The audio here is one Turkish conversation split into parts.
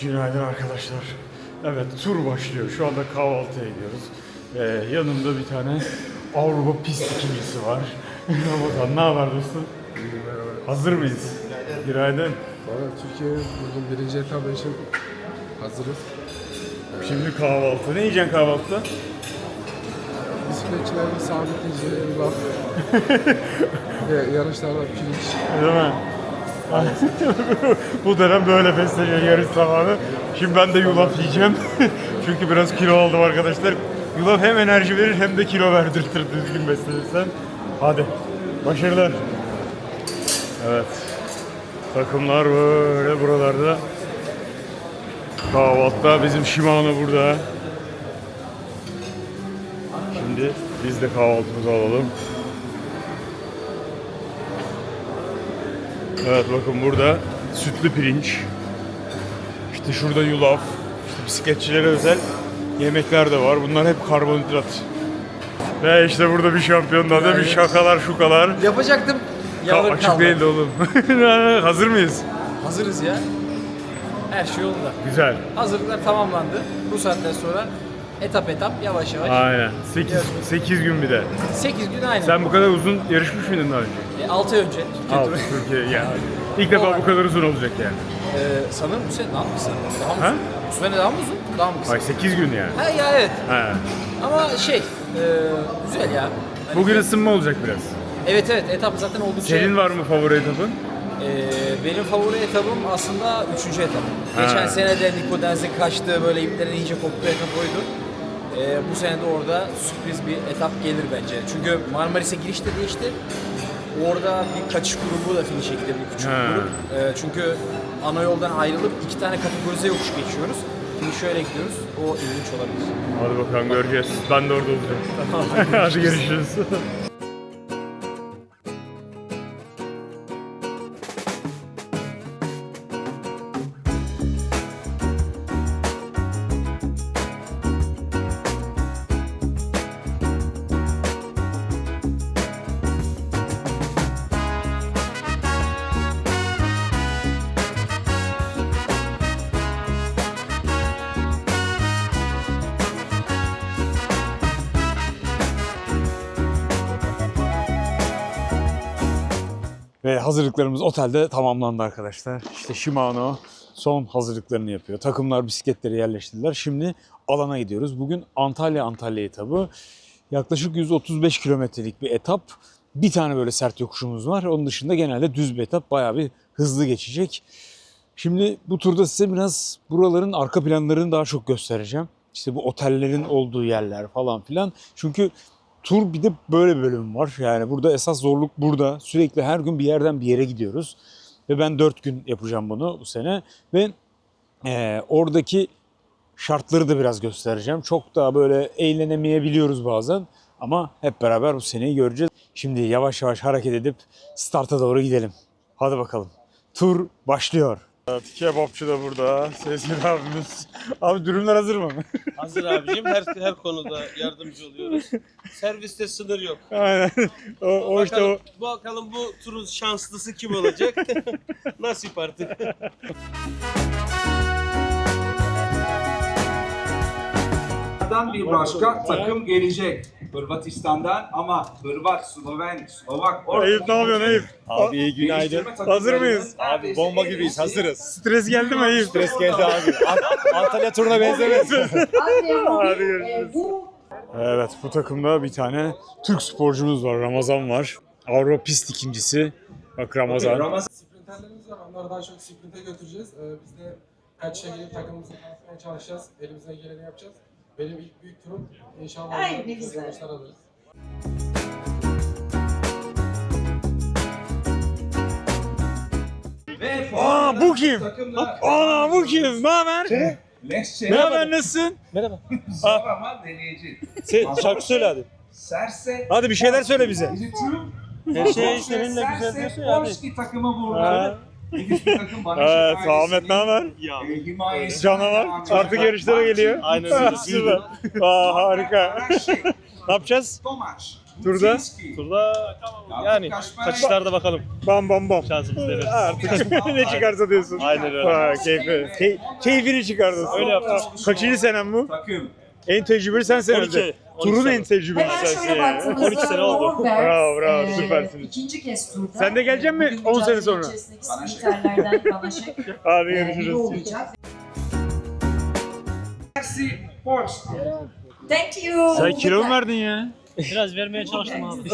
Günaydın arkadaşlar. Evet tur başlıyor. Şu anda kahvaltıya gidiyoruz. Ee, yanımda bir tane Avrupa pist ikincisi var. Ramazan ne haber dostum? Hazır mıyız? Günaydın. Valla Türkiye bugün birinci etabı için hazırız. Şimdi kahvaltı. Ne yiyeceksin kahvaltıda? Bisikletçilerin sabitleyeceği bir laf. Ve yarışlarda pirinç. Değil mi? Bu dönem böyle besleniyor yarış zamanı. Şimdi ben de yulaf yiyeceğim. Çünkü biraz kilo aldım arkadaşlar. Yulaf hem enerji verir hem de kilo verdirtir düzgün beslenirsen. Hadi. Başarılar. Evet. Takımlar böyle buralarda. Kahvaltıda bizim Shimano burada. Şimdi biz de kahvaltımızı alalım. Evet bakın burada sütlü pirinç. İşte şurada yulaf. İşte bisikletçilere özel yemekler de var. Bunlar hep karbonhidrat. Ve işte burada bir şampiyon daha da bir şakalar şukalar. Yapacaktım. Ka- açık kaldı. değildi oğlum. Hazır mıyız? Hazırız ya. Her şey yolunda. Güzel. Hazırlıklar tamamlandı. Bu saatten sonra etap etap yavaş yavaş. Aynen. 8, 8 gün bir de. 8 gün aynı. Sen bu kadar uzun yarışmış mıydın daha önce? 6 ay önce Türkiye Al turu. Türkiye yani. İlk defa bu kadar uzun olacak yani. Ee, sanırım bu sene daha mı kısa? Daha mı Ha? uzun? Bu sene daha mı uzun? Daha mı kısa? Ay 8 gün yani. Ha ya evet. He. Ama şey, e, güzel ya. Hani- Bugün ısınma olacak biraz. Evet evet etap zaten oldukça... Senin var mı favori etapın? Ee, benim favori etapım aslında 3. etap. Ha. Geçen sene de Nico Denz'in kaçtığı böyle iplerin iyice koptuğu etap oydu. Ee, bu sene de orada sürpriz bir etap gelir bence. Çünkü Marmaris'e giriş de değişti. Orada bir kaçış grubu da finish bir küçük Ha. grup. Ee, çünkü ana yoldan ayrılıp iki tane kategorize yokuş geçiyoruz. Şimdi şöyle gidiyoruz. O ilginç olabilir. Hadi bakalım göreceğiz. Ben de orada olacağım. Hadi görüşürüz. Ve hazırlıklarımız otelde tamamlandı arkadaşlar. İşte Shimano son hazırlıklarını yapıyor. Takımlar bisikletleri yerleştirdiler. Şimdi alana gidiyoruz. Bugün Antalya Antalya etabı. Yaklaşık 135 kilometrelik bir etap. Bir tane böyle sert yokuşumuz var. Onun dışında genelde düz bir etap. Bayağı bir hızlı geçecek. Şimdi bu turda size biraz buraların arka planlarını daha çok göstereceğim. İşte bu otellerin olduğu yerler falan filan. Çünkü tur bir de böyle bir bölüm var. Yani burada esas zorluk burada. Sürekli her gün bir yerden bir yere gidiyoruz. Ve ben 4 gün yapacağım bunu bu sene. Ve eee, oradaki şartları da biraz göstereceğim. Çok daha böyle eğlenemeyebiliyoruz bazen. Ama hep beraber bu seneyi göreceğiz. Şimdi yavaş yavaş hareket edip starta doğru gidelim. Hadi bakalım. Tur başlıyor. Evet, kebapçı da burada. Sezgin abimiz. Abi dürümler hazır mı? Hazır abicim her her konuda yardımcı oluyoruz. Serviste sınır yok. Aynen. O, o işte o. bakalım, bakalım bu turun şanslısı kim olacak? Nasip artık. Bir başka takım gelecek. Hırvatistan'dan ama Hırvat, Sloven, Slovak, Eyüp ne yapıyorsun Eyüp? Abi iyi günaydın. Hazır mıyız? Abi bomba gibiyiz, hazırız. Stres geldi mi Eyüp? Stres geldi abi. Ant- Antalya turuna benzemez. Hadi görüşürüz. Evet bu takımda bir tane Türk sporcumuz var. Ramazan var. Avrupa pist ikincisi. Bak Ramazan. Ramazan Sprinterlerimiz var. Onları daha çok sprinte götüreceğiz. Ee, biz de kaç şey gelip takımımızı tanıtmaya çalışacağız. Elimizden geleni yapacağız. Benim ilk büyük turum inşallah Ay, ne güzel. ve Aa bu kim? takımlar Aa bu kim? Ne haber? Lehçe Ne haber nasılsın? zor ama deneyici. Sen şarkı söyle hadi. Serse Hadi bir şeyler söyle bize. Her şey seninle güzel diyorsun ya abi. Polski takımı Ha. Nefis bir takım bana Evet şikayet Ahmet ne haber? Ya. E, himayesi- Canavar. Artık yarışlara geliyor. Aynen öyle. Süper. Aa harika. Ne yapacağız? Tomaş. Turda? Butinski. Turda yani kaçışlarda bakalım. Bam bam bam. Şansımız deneriz. Artık ne çıkarsa diyorsun. Aynen öyle. Ha, keyfi. Key, keyfini çıkardın. Öyle yaptık. Kaçıncı senem bu? Takım. En tecrübeli sensin 12, herhalde. 12 Turun en tecrübeli Hemen sensin şöyle yani. baktığımızda 12 sene oldu. Bravo, bravo, e, süpersiniz. İkinci kez turda. Sen de gelecek misin Bugün 10 sene mücadele sonra? içerisindeki Bana şey. sprinterlerden Banaşek Hadi e, biri görüşürüz. olacak. Merci Porsche. Thank you. Sen kilo mu verdin ya? Biraz vermeye çalıştım abi.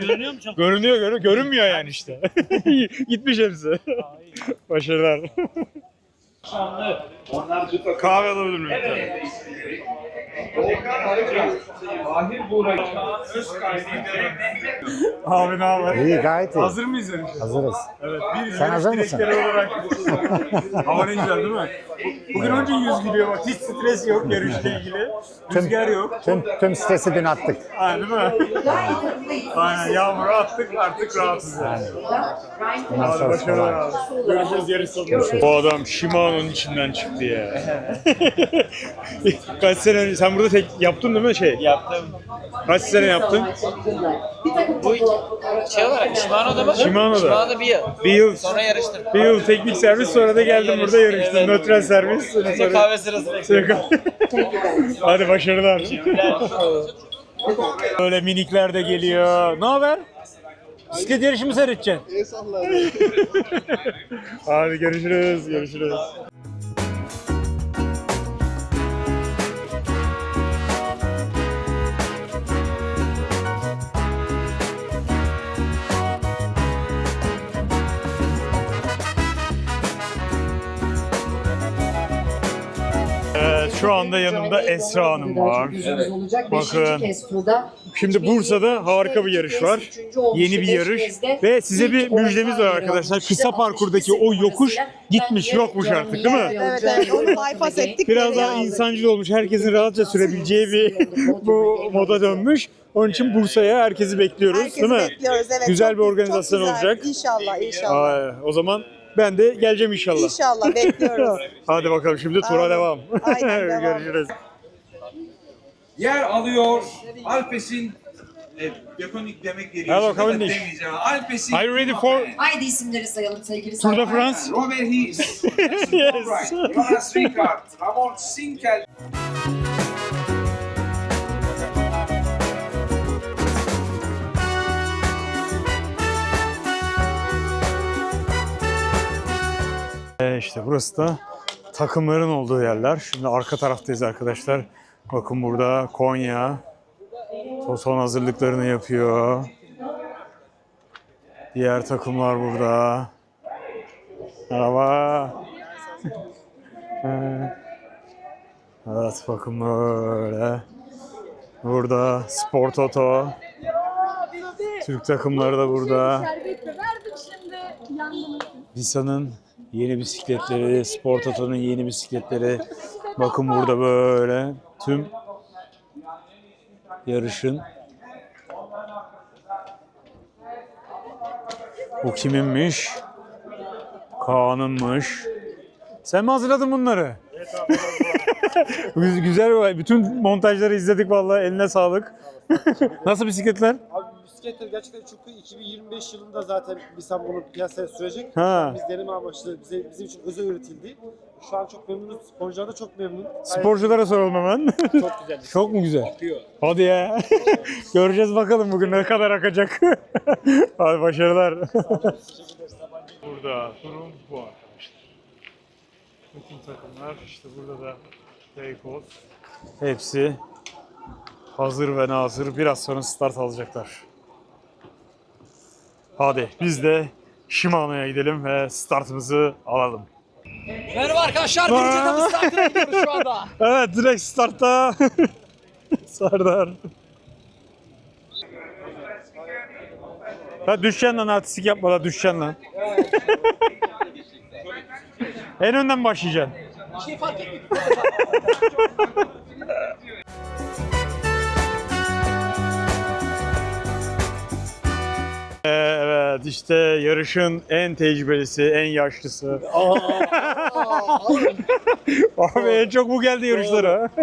Görünüyor mu çok? Görünüyor, görünüyor. Görünmüyor yani işte. Gitmiş hepsi. Başarılar. Kahve alabilir miyim? Buğra. Abi ne haber? İyi gayet iyi. Hazır mıyız yarışa? Hazırız. Evet. Bir Sen hazır mısın? olarak. Hava ne güzel değil mi? Bugün önce yüz gidiyor bak. Hiç stres yok yarışla ilgili. Rüzgar yok. Tüm, tüm stresi dün attık. Ha, değil mi? Aynen yağmuru attık artık rahatız yani. Bundan Hadi sonra başarılar kolay. abi. Görüşürüz yarış sonunda. Bu adam Shimano'nun içinden çıktı ya. Kaç sene önce, sen burada tek yaptın değil mi şey? Yaptım. Kaç sene yaptın? Bu şey olarak Shimano'da mı? Shimano'da. Shimano'da bir yıl. Bir yıl, Sonra yarıştım. bir yıl teknik servis sonra da geldim burada yarıştım. Evet. Nötral servis. Sonra... kahve sırası bekliyorum. Hadi başarılar. Böyle minikler de geliyor. Ne haber? Bisiklet yarışı mı seyredeceksin? Hadi görüşürüz, görüşürüz. Şu anda yanımda Esra Hanım var. Bakın. Bakın. Şimdi Bursa'da harika bir yarış var. Yeni bir yarış ve size bir müjdemiz var arkadaşlar. Kısa parkurdaki o yokuş gitmiş yokmuş artık değil mi? Evet evet onu bypass ettik. Biraz daha insancıl olmuş. Herkesin rahatça sürebileceği bir bu moda dönmüş. Onun için Bursa'ya herkesi bekliyoruz Herkesi değil mi? bekliyoruz evet. Güzel bir organizasyon çok güzel. olacak. İnşallah inşallah. Aa, o zaman ben de geleceğim inşallah. İnşallah bekliyoruz. Hadi bakalım şimdi tura Aynen. devam. Aynen, devam. Görüşürüz. Yer alıyor Alpes'in e, Bekonik demek gerekiyor. Hello, Cavendish. demeyeceğim. Alpes'in Are you ready for Haydi isimleri sayalım sevgili Tour de. France? Robert Hies, Yes. Jonas Ramon Sinkel, Ee, işte burası da takımların olduğu yerler. Şimdi arka taraftayız arkadaşlar. Bakın burada Konya. Son hazırlıklarını yapıyor. Diğer takımlar burada. Merhaba. Ee, evet bakın böyle. Burada Spor Toto. Türk takımları da burada. Şerbet yeni bisikletleri, Sport Auto'nun yeni bisikletleri. Bakın burada böyle tüm yarışın. Bu kiminmiş? Kaan'ınmış. Sen mi hazırladın bunları? Güz- Güzel. Bütün montajları izledik vallahi. Eline sağlık. Nasıl bisikletler? Bisikletler gerçekten iyi. 2025 yılında zaten Nissan bunu piyasaya sürecek. Ha. Biz deneme amaçlı bize, bizim için özel üretildi. Şu an çok memnunuz. Sporcular da çok memnun. Sporculara soralım hemen. çok güzel. Çok mu güzel? Hadi ya. Göreceğiz bakalım bugün ne kadar akacak. Hadi başarılar. burada durum bu arkadaşlar. Bütün takımlar işte burada da Beykoz. Hepsi hazır ve nazır. Biraz sonra start alacaklar. Hadi biz de Shimano'ya gidelim ve startımızı alalım. Merhaba arkadaşlar. Birinci etapı startına gidiyoruz şu anda. Evet direkt startta. Sardar. Ha düşeceksin lan artistik yapma da düşeceksin lan. en önden başlayacaksın. Bir şey fark etmiyor. Ee, evet işte yarışın en tecrübelisi, en yaşlısı. Abi en çok bu geldi yarışlara.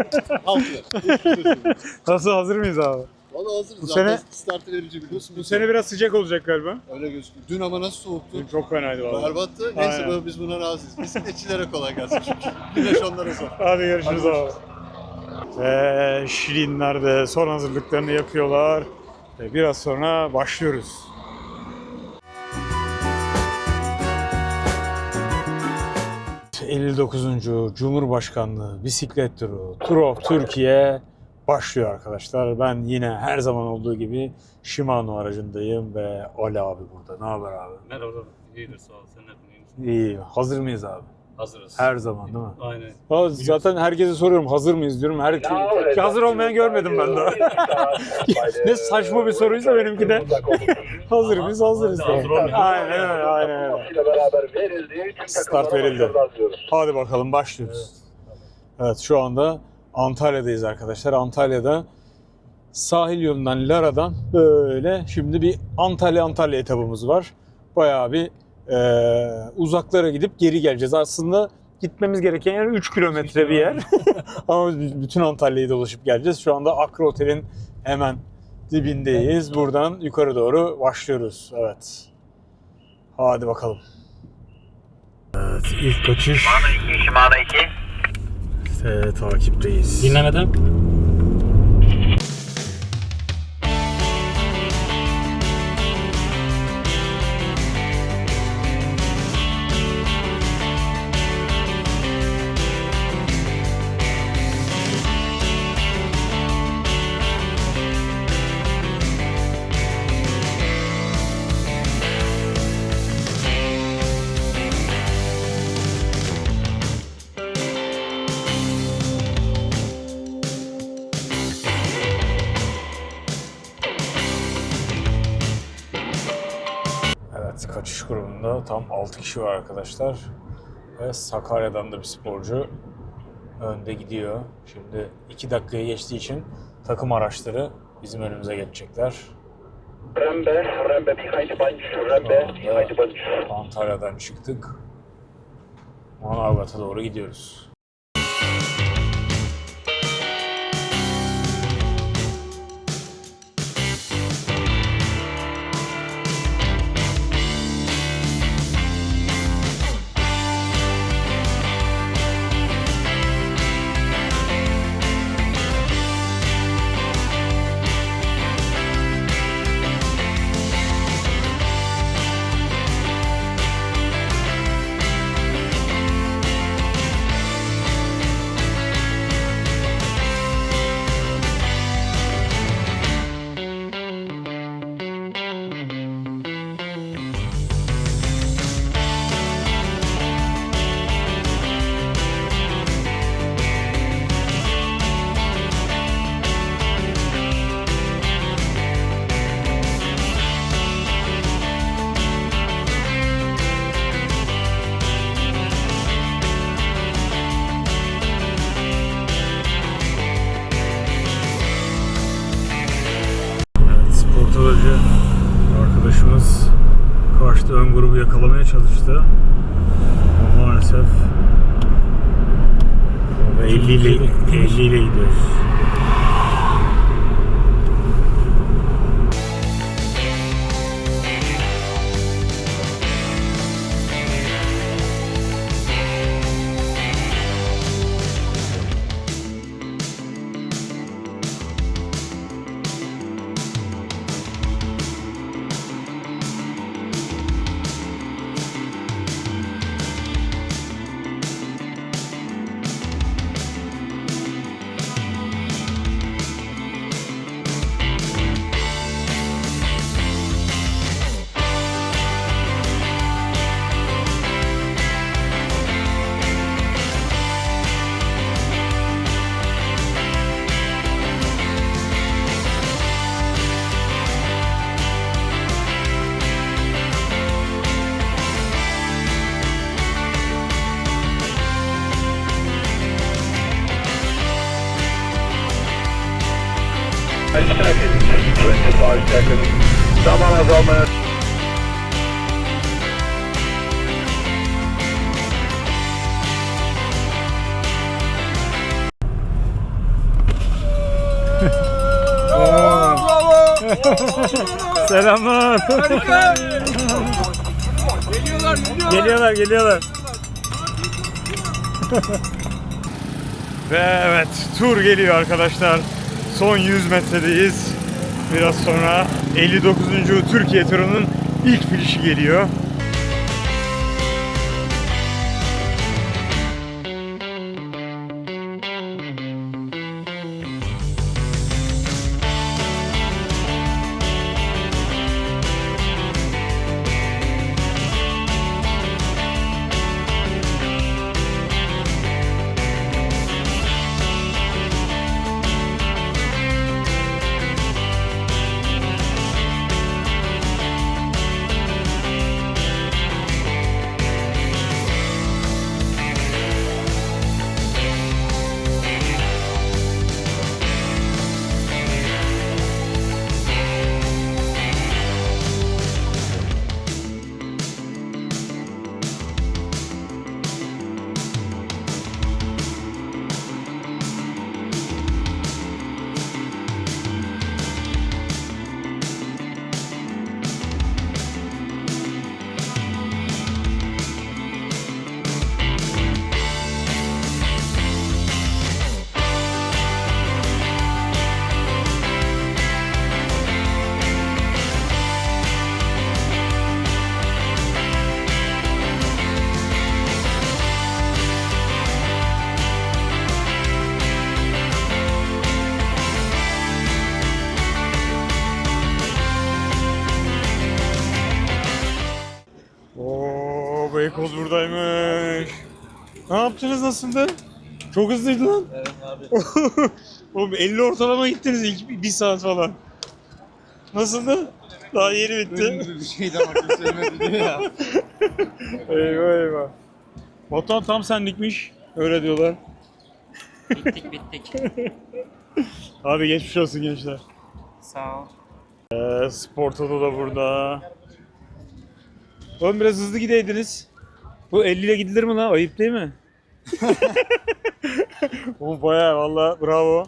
Nasıl hazır mıyız abi? Valla hazırız. Bu Zaten sene- startı verici biliyorsun. Bu sene biraz sıcak olacak galiba. Öyle gözüküyor. Dün ama nasıl soğuktu? Çok fenaydı vallahi. Berbattı. Neyse Aynen. böyle biz buna razıyız. Bisikletçilere kolay gelsin çünkü. Güneş onlara zor. Hadi görüşürüz abi. Ve Şirinler de son hazırlıklarını yapıyorlar. Ve biraz sonra başlıyoruz. ...59. Cumhurbaşkanlığı bisiklet turu Tour of Türkiye başlıyor arkadaşlar. Ben yine her zaman olduğu gibi Shimano aracındayım ve Ali abi burada. Ne haber abi? Merhaba. İyidir sağ ol. Sen ne yapıyorsun? İyi. Hazır mıyız abi? Hazırız. Her zaman değil mi? Aynen. Ha, zaten herkese soruyorum hazır mıyız diyorum. Her ki hazır olmayan görmedim ben daha. ne saçma bir soruysa benimki de hazır mıyız hazırız. Hazır olmayan. Aynen öyle aynen öyle. Start verildi. Hadi bakalım başlıyoruz. Evet şu anda Antalya'dayız arkadaşlar. Antalya'da sahil yolundan Lara'dan böyle şimdi bir Antalya Antalya etabımız var. Bayağı bir e, uzaklara gidip geri geleceğiz. Aslında gitmemiz gereken yer 3 kilometre bir yer. Ama bütün Antalya'yı dolaşıp geleceğiz. Şu anda Akra Otel'in hemen dibindeyiz. Buradan yukarı doğru başlıyoruz. Evet. Hadi bakalım. Evet, ilk kaçış. Shimano 2, Shimano 2. Ee, takipteyiz. Dinlemeden. Kaçış grubunda tam 6 kişi var arkadaşlar. Ve Sakarya'dan da bir sporcu önde gidiyor. Şimdi 2 dakikaya geçtiği için takım araçları bizim önümüze geçecekler. Rembe, Rembe behind bunch, Rembe behind bunch. Antalya'dan çıktık. Manavgat'a doğru gidiyoruz. Zaman azalmaya Selamlar. Geliyorlar, geliyorlar. Ve evet, tur geliyor arkadaşlar. Son 100 metredeyiz. Biraz sonra 59. Türkiye turunun ilk finişi geliyor. Nasıldı? Çok hızlıydı lan. Evet abi. Oğlum 50 ortalama gittiniz ilk bir, bir saat falan. Nasıldı? Daha yeni bitti. bir şey de ama kimse diyor ya. eyvah eyvah. Batuhan tam senlikmiş. Öyle diyorlar. Bittik bittik. Abi geçmiş olsun gençler. Sağ ol. Ee, Sportodo da burada. Oğlum biraz hızlı gideydiniz. Bu 50 ile gidilir mi lan? Ayıp değil mi? Oğlum bayağı valla bravo.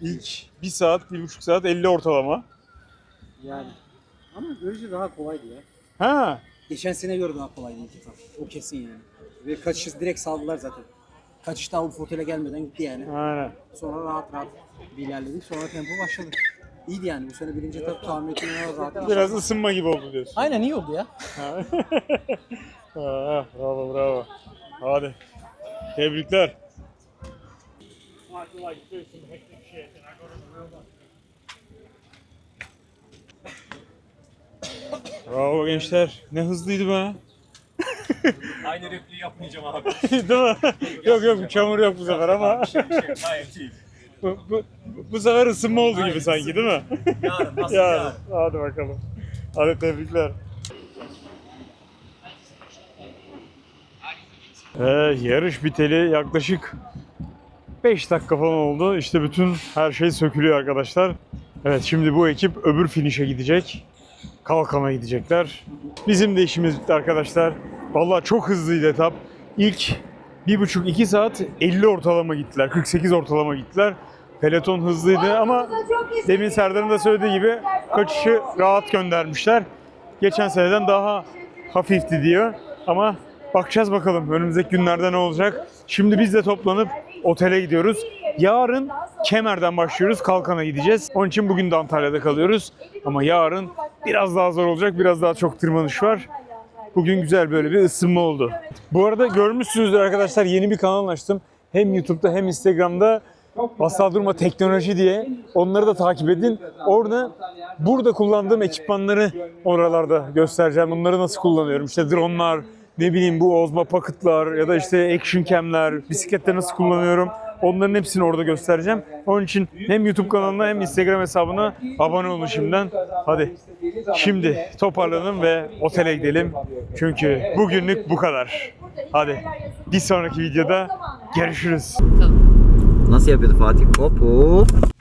İlk 1 saat, 1,5 saat 50 ortalama. Yani. Ama görece daha kolaydı ya. Ha, Geçen sene göre daha kolaydı ilk etap. O kesin yani. Ve kaçışı direkt saldılar zaten. Kaçışta Avrupa Otel'e gelmeden gitti yani. aynen. Sonra rahat rahat bir ilerledik. Sonra tempo başladı. İyiydi yani. Bu sene birinci etap tahmin ettiğimden rahat. Biraz ısınma gibi oldu diyorsun. Aynen iyi oldu ya. Ha, bravo bravo. Hadi. Tebrikler. Bravo gençler. Ne hızlıydı be. Aynı repliği yapmayacağım abi. Değil mi? yok yok çamur yok bu sefer ama. Gayet iyi. bu, bu, bu sefer ısınma oldu gibi sanki değil mi? Yarın nasıl Yani. Hadi bakalım. Hadi tebrikler. Ee, yarış biteli yaklaşık 5 dakika falan oldu. İşte bütün her şey sökülüyor arkadaşlar. Evet şimdi bu ekip öbür finişe gidecek. Kalkan'a gidecekler. Bizim de işimiz bitti arkadaşlar. Vallahi çok hızlıydı etap. İlk 1,5-2 saat 50 ortalama gittiler. 48 ortalama gittiler. Peloton hızlıydı ama demin Serdar'ın da söylediği gibi kaçışı rahat göndermişler. Geçen seneden daha hafifti diyor. Ama bakacağız bakalım önümüzdeki günlerde ne olacak. Şimdi biz de toplanıp otele gidiyoruz. Yarın Kemer'den başlıyoruz. Kalkan'a gideceğiz. Onun için bugün de Antalya'da kalıyoruz. Ama yarın biraz daha zor olacak. Biraz daha çok tırmanış var. Bugün güzel böyle bir ısınma oldu. Bu arada görmüşsünüzdür arkadaşlar yeni bir kanal açtım. Hem YouTube'da hem Instagram'da Asla Durma Teknoloji diye onları da takip edin. Orada burada kullandığım ekipmanları oralarda göstereceğim. Bunları nasıl kullanıyorum. İşte dronlar, ne bileyim bu Ozma Pocket'lar ya da işte Action Cam'ler, bisiklette nasıl kullanıyorum. Onların hepsini orada göstereceğim. Onun için hem YouTube kanalına hem Instagram hesabına abone olun şimdiden. Hadi şimdi toparlanın ve otele gidelim. Çünkü bugünlük bu kadar. Hadi bir sonraki videoda görüşürüz. Nasıl yapıyordu Fatih? Hop hop.